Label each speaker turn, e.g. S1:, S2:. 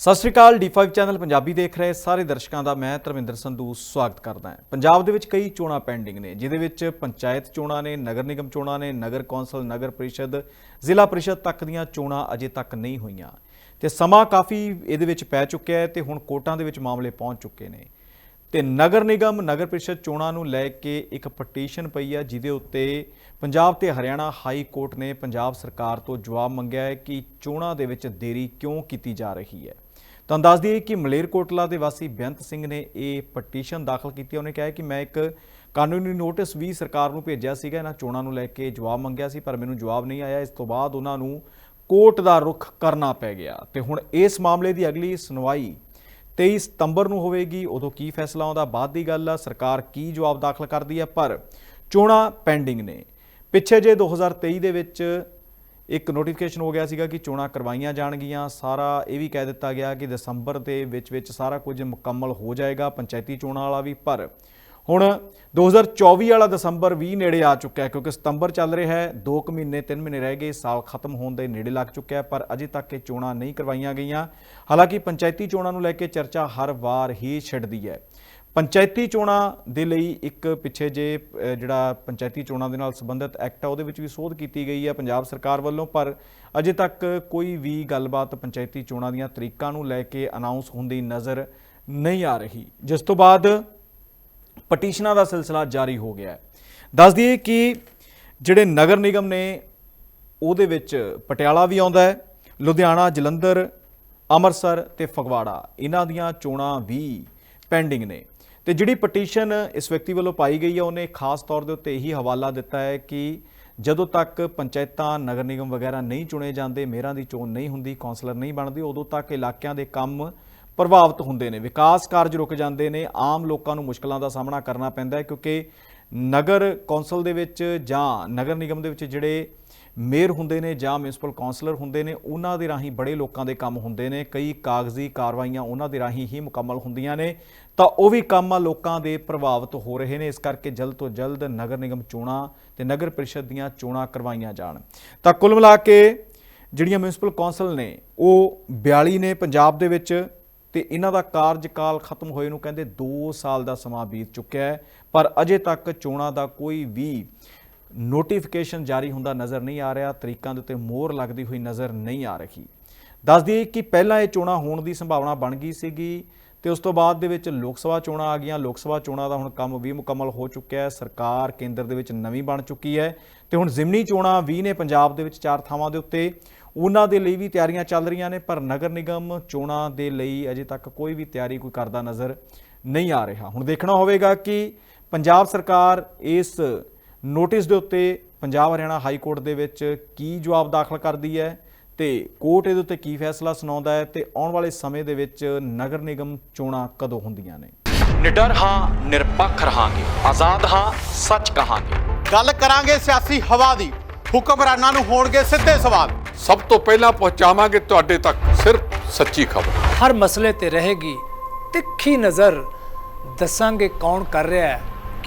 S1: ਸਤਿ ਸ਼੍ਰੀ ਅਕਾਲ D5 channel Punjabi ਦੇਖ ਰਹੇ ਸਾਰੇ ਦਰਸ਼ਕਾਂ ਦਾ ਮੈਂ ਧਰਮਿੰਦਰ ਸੰਧੂ ਸਵਾਗਤ ਕਰਦਾ ਹਾਂ। ਪੰਜਾਬ ਦੇ ਵਿੱਚ ਕਈ ਚੋਣਾਂ ਪੈਂਡਿੰਗ ਨੇ, ਜਿਹਦੇ ਵਿੱਚ ਪੰਚਾਇਤ ਚੋਣਾਂ ਨੇ, ਨਗਰ ਨਿਗਮ ਚੋਣਾਂ ਨੇ, ਨਗਰ ਕੌਂਸਲ, ਨਗਰ ਪਰਿਸ਼ਦ, ਜ਼ਿਲ੍ਹਾ ਪਰਿਸ਼ਦ ਤੱਕ ਦੀਆਂ ਚੋਣਾਂ ਅਜੇ ਤੱਕ ਨਹੀਂ ਹੋਈਆਂ। ਤੇ ਸਮਾਂ ਕਾਫੀ ਇਹਦੇ ਵਿੱਚ ਪੈ ਚੁੱਕਿਆ ਹੈ ਤੇ ਹੁਣ ਕੋਰਟਾਂ ਦੇ ਵਿੱਚ ਮਾਮਲੇ ਪਹੁੰਚ ਚੁੱਕੇ ਨੇ। ਤੇ ਨਗਰ ਨਿਗਮ, ਨਗਰ ਪਰਿਸ਼ਦ ਚੋਣਾਂ ਨੂੰ ਲੈ ਕੇ ਇੱਕ ਪਟੀਸ਼ਨ ਪਈ ਹੈ, ਜਿਹਦੇ ਉੱਤੇ ਪੰਜਾਬ ਤੇ ਹਰਿਆਣਾ ਹਾਈ ਕੋਰਟ ਨੇ ਪੰਜਾਬ ਸਰਕਾਰ ਤੋਂ ਜਵਾਬ ਮੰਗਿਆ ਹੈ ਕਿ ਚੋਣਾਂ ਦੇ ਵਿੱਚ ਦੇਰੀ ਕਿਉਂ ਕੀਤੀ ਜਾ ਰਹੀ ਹੈ। ਤੁਹਾਨੂੰ ਦੱਸ ਦਈਏ ਕਿ ਮਲੇਰਕੋਟਲਾ ਦੇ ਵਾਸੀ ਬੇਅੰਤ ਸਿੰਘ ਨੇ ਇਹ ਪਟੀਸ਼ਨ ਦਾਖਲ ਕੀਤੀ ਉਹਨੇ ਕਿਹਾ ਕਿ ਮੈਂ ਇੱਕ ਕਾਨੂੰਨੀ ਨੋਟਿਸ ਵੀ ਸਰਕਾਰ ਨੂੰ ਭੇਜਿਆ ਸੀਗਾ। ਇਹਨਾਂ ਚੋਣਾਂ ਨੂੰ ਲੈ ਕੇ ਜਵਾਬ ਮੰਗਿਆ ਸੀ, ਪਰ ਮੈਨੂੰ ਜਵਾਬ ਨਹੀਂ ਆਇਆ। ਇਸ ਤੋਂ ਬਾਅਦ ਉਹਨਾਂ ਨੂੰ ਕੋਰਟ ਦਾ ਰੁਖ ਕਰਨਾ ਪੈ ਗਿਆ। ਤੇ ਹੁਣ ਇਸ ਮਾਮਲੇ ਦੀ ਅਗਲੀ ਸੁਣਵਾਈ 23 ਸਤੰਬਰ ਨੂੰ ਹੋਵੇਗੀ। ਉਦੋਂ ਕੀ ਫੈਸਲਾ ਆਉਂਦਾ, ਬਾਅਦ ਦੀ ਗੱਲ ਆ, ਸਰਕਾਰ ਕੀ ਜਵਾਬ ਦਾਖਲ ਕਰਦੀ ਹੈ ਪਰ ਚੋਣਾਂ ਪੈਂਡਿੰਗ ਨੇ। ਪਿੱਛੇ ਜੇ 2023 ਦੇ ਵਿੱਚ ਇੱਕ ਨੋਟੀਫਿਕੇਸ਼ਨ ਹੋ ਗਿਆ ਸੀਗਾ ਕਿ ਚੋਣਾਂ ਕਰਵਾਈਆਂ ਜਾਣਗੀਆਂ। ਸਾਰਾ ਇਹ ਵੀ ਕਹਿ ਦਿੱਤਾ ਗਿਆ ਕਿ ਦਸੰਬਰ ਦੇ ਵਿੱਚ ਵਿੱਚ ਸਾਰਾ ਕੁਝ ਮੁਕੰਮਲ ਹੋ ਜਾਏਗਾ ਪੰਚਾਇਤੀ ਚੋਣਾਂ ਵਾਲਾ ਵੀ। ਪਰ ਹੁਣ 2024 ਵਾਲਾ ਦਸੰਬਰ ਵੀ ਨੇੜੇ ਆ ਚੁੱਕਾ ਹੈ ਕਿਉਂਕਿ ਸਤੰਬਰ ਚੱਲ ਰਿਹਾ ਹੈ। 2 ਕੁ ਮਹੀਨੇ 3 ਮਹੀਨੇ ਰਹਿ ਗਏ, ਸਾਲ ਖਤਮ ਹੋਣ ਦੇ ਨੇੜੇ ਲੱਗ ਚੁੱਕਿਆ ਪਰ ਅਜੇ ਤੱਕ ਇਹ ਚੋਣਾਂ ਨਹੀਂ ਕਰਵਾਈਆਂ ਗਈਆਂ। ਹਾਲਾਂਕਿ ਪੰਚਾਇਤੀ ਚੋਣਾਂ ਨੂੰ ਲੈ ਕੇ ਚਰਚਾ ਹਰ ਵਾਰ ਹੀ ਛਿੜਦੀ ਹੈ। ਪੰਚਾਇਤੀ ਚੋਣਾਂ ਦੇ ਲਈ ਇੱਕ ਪਿੱਛੇ ਜੇ ਜਿਹੜਾ ਪੰਚਾਇਤੀ ਚੋਣਾਂ ਦੇ ਨਾਲ ਸੰਬੰਧਿਤ ਐਕਟ ਆ, ਉਹਦੇ ਵਿੱਚ ਵੀ ਸੋਧ ਕੀਤੀ ਗਈ ਹੈ ਪੰਜਾਬ ਸਰਕਾਰ ਵੱਲੋਂ, ਪਰ ਅਜੇ ਤੱਕ ਕੋਈ ਵੀ ਗੱਲਬਾਤ ਪੰਚਾਇਤੀ ਚੋਣਾਂ ਦੀਆਂ ਤਰੀਕਾਂ ਨੂੰ ਲੈ ਕੇ ਅਨਾਉਂਸ ਹੁੰਦੀ ਨਜ਼ਰ ਨਹੀਂ ਆ ਰਹੀ। ਜਿਸ ਤੋਂ ਬਾਅਦ ਪਟੀਸ਼ਨਾਂ ਦਾ ਸਿਲਸਿਲਾ ਜਾਰੀ ਹੋ ਗਿਆ ਹੈ। ਦੱਸ ਦਈਏ ਕਿ ਜਿਹੜੇ ਨਗਰ ਨਿਗਮ ਨੇ, ਉਹਦੇ ਵਿੱਚ ਪਟਿਆਲਾ ਵੀ ਆਉਂਦਾ ਹੈ, ਲੁਧਿਆਣਾ, ਜਲੰਧਰ, ਅੰਮ੍ਰਿਤਸਰ ਤੇ ਫਗਵਾੜਾ, ਇਹਨਾਂ ਦੀਆਂ ਚੋਣਾਂ ਵੀ ਪੈਂਡਿੰਗ ਨੇ। ਤੇ ਜਿਹੜੀ ਪਟੀਸ਼ਨ ਇਸ ਵਿਅਕਤੀ ਵੱਲੋਂ ਪਾਈ ਗਈ ਹੈ ਉਹਨੇ ਖਾਸ ਤੌਰ ਦੇ ਉੱਤੇ ਇਹੀ ਹਵਾਲਾ ਦਿੱਤਾ ਹੈ ਕਿ ਜਦੋਂ ਤੱਕ ਪੰਚਾਇਤਾਂ, ਨਗਰ ਨਿਗਮ ਵਗੈਰਾ ਨਹੀਂ ਚੁਣੇ ਜਾਂਦੇ, ਮੇਅਰਾਂ ਦੀ ਚੋਣ ਨਹੀਂ ਹੁੰਦੀ, ਕੌਂਸਲਰ ਨਹੀਂ ਬਣਦੀ, ਉਦੋਂ ਤੱਕ ਇਲਾਕਿਆਂ ਦੇ ਕੰਮ ਪ੍ਰਭਾਵਿਤ ਹੁੰਦੇ ਨੇ। ਵਿਕਾਸ ਕਾਰਜ ਰੁਕ ਜਾਂਦੇ ਨੇ। ਆਮ ਲੋਕਾਂ ਨੂੰ ਮੁਸ਼ਕਲਾਂ ਦਾ ਸਾਹਮਣਾ ਕਰਨਾ ਪੈਂਦਾ ਹੈ ਕਿਉਂਕਿ ਨਗਰ ਕੌਂਸਲ ਦੇ ਵਿੱਚ ਜਾਂ ਨਗਰ ਨਿਗਮ ਦੇ ਵਿੱਚ ਜਿਹੜੇ ਮੇਅਰ ਹੁੰਦੇ ਨੇ ਜਾਂ ਮਿਊਨਿਸਪਲ ਕਾਉਂਸਲਰ ਹੁੰਦੇ ਨੇ, ਉਹਨਾਂ ਦੇ ਰਾਹੀਂ ਬੜੇ ਲੋਕਾਂ ਦੇ ਕੰਮ ਹੁੰਦੇ ਨੇ, ਕਈ ਕਾਗਜ਼ੀ ਕਾਰਵਾਈਆਂ ਉਹਨਾਂ ਦੇ ਰਾਹੀਂ ਹੀ ਮੁਕੰਮਲ ਹੁੰਦੀਆਂ ਨੇ, ਤਾਂ ਉਹ ਵੀ ਕੰਮ ਆ ਲੋਕਾਂ ਦੇ ਪ੍ਰਭਾਵਿਤ ਹੋ ਰਹੇ ਨੇ, ਇਸ ਕਰਕੇ ਜਲਦ ਤੋਂ ਜਲਦ ਨਗਰ ਨਿਗਮ ਚੋਣਾਂ ਤੇ ਨਗਰ ਪਰਿਸ਼ਦ ਦੀਆਂ ਚੋਣਾਂ ਕਰਵਾਈਆਂ ਜਾਣ। ਤਾਂ ਕੁੱਲ ਮਿਲਾ ਕੇ ਜਿਹੜੀਆਂ ਮਿਊਨਿਸਪਲ ਕੌਂਸਲ ਨੇ, ਉਹ 42 ਨੇ ਪੰਜਾਬ ਦੇ ਵਿੱਚ ਤੇ ਇਹਨਾਂ ਦਾ ਕਾਰਜਕਾਲ ਖਤਮ ਹੋਏ ਨੂੰ ਕਹਿੰਦੇ 2 ਸਾਲ ਦਾ ਸਮਾਂ ਬੀਤ ਚੁੱਕਿਆ ਹੈ, ਪਰ ਅਜੇ ਤੱਕ ਚੋਣਾਂ ਦਾ ਕੋਈ ਵੀ ਨੋਟੀਫਿਕੇਸ਼ਨ ਜਾਰੀ ਹੁੰਦਾ ਨਜ਼ਰ ਨਹੀਂ ਆ ਰਿਹਾ, ਤਰੀਕਾਂ ਦੇ ਉੱਤੇ ਮੋਹਰ ਲੱਗਦੀ ਹੋਈ ਨਜ਼ਰ ਨਹੀਂ ਆ ਰਹੀ। ਦੱਸ ਦਈਏ ਕਿ ਪਹਿਲਾਂ ਇਹ ਚੋਣਾਂ ਹੋਣ ਦੀ ਸੰਭਾਵਨਾ ਬਣ ਗਈ ਸੀਗੀ ਤੇ ਉਸ ਤੋਂ ਬਾਅਦ ਦੇ ਵਿੱਚ ਲੋਕ ਸਭਾ ਚੋਣਾਂ ਆ ਗਈਆਂ। ਲੋਕ ਸਭਾ ਚੋਣਾਂ ਦਾ ਹੁਣ ਕੰਮ ਵੀ ਮੁਕੰਮਲ ਹੋ ਚੁੱਕਿਆ ਹੈ। ਸਰਕਾਰ ਕੇਂਦਰ ਦੇ ਵਿੱਚ ਨਵੀਂ ਬਣ ਚੁੱਕੀ ਹੈ ਤੇ ਹੁਣ ਜ਼ਿਮਨੀ ਚੋਣਾਂ ਵੀ ਨੇ ਪੰਜਾਬ ਦੇ ਵਿੱਚ ਚਾਰ ਥਾਵਾਂ ਦੇ ਉੱਤੇ। ਉਹਨਾਂ ਦੇ ਲਈ ਵੀ ਤਿਆਰੀਆਂ ਚੱਲ ਰਹੀਆਂ ਨੇ, ਪਰ ਨਗਰ ਨਿਗਮ ਚੋਣਾਂ ਦੇ ਲਈ ਅਜੇ ਤੱਕ ਕੋਈ ਵੀ ਤਿਆਰੀ, ਕੋਈ ਕਰਦਾ ਨਜ਼ਰ ਨਹੀਂ ਆ ਰਿਹਾ। ਹੁਣ ਦੇਖਣਾ ਹੋਵੇਗਾ ਕਿ ਪੰਜਾਬ ਸਰਕਾਰ ਇਸ ਨੋਟਿਸ ਦੇ ਉੱਤੇ ਪੰਜਾਬ ਹਰਿਆਣਾ ਹਾਈ ਕੋਰਟ ਦੇ ਵਿੱਚ ਕੀ ਜਵਾਬ ਦਾਖਲ ਕਰਦੀ ਹੈ ਤੇ ਕੋਰਟ ਇਹਦੇ ਉੱਤੇ ਕੀ ਫੈਸਲਾ ਸੁਣਾਉਂਦਾ ਹੈ ਤੇ ਆਉਣ ਵਾਲੇ ਸਮੇਂ ਦੇ ਵਿੱਚ ਨਗਰ ਨਿਗਮ ਚੋਣਾਂ ਕਦੋਂ ਹੁੰਦੀਆਂ ਨੇ?
S2: ਨਿਡਰ ਹਾਂ ਨਿਰਪੱਖ ਰਹਾਂਗੇ। ਆਜ਼ਾਦ ਹਾਂ ਸੱਚ ਕਹਾਂਗੇ।
S3: ਗੱਲ ਕਰਾਂਗੇ ਸਿਆਸੀ ਹਵਾ ਦੀ। ਹੁਕਮਰਾਨਾਂ ਨੂੰ ਹੋਣਗੇ ਸਿੱਧੇ ਸਵਾਲ।
S4: ਸਭ ਤੋਂ ਪਹਿਲਾਂ ਪਹੁੰਚਾਵਾਂਗੇ ਤੁਹਾਡੇ ਤੱਕ ਸਿਰਫ ਸੱਚੀ ਖਬਰ।
S5: ਹਰ ਮਸਲੇ ਤੇ ਰਹੇਗੀ ਤਿੱਖੀ ਨਜ਼ਰ। ਦੱਸਾਂਗੇ ਕੌਣ ਕਰ ਰਿਹਾ ਹੈ।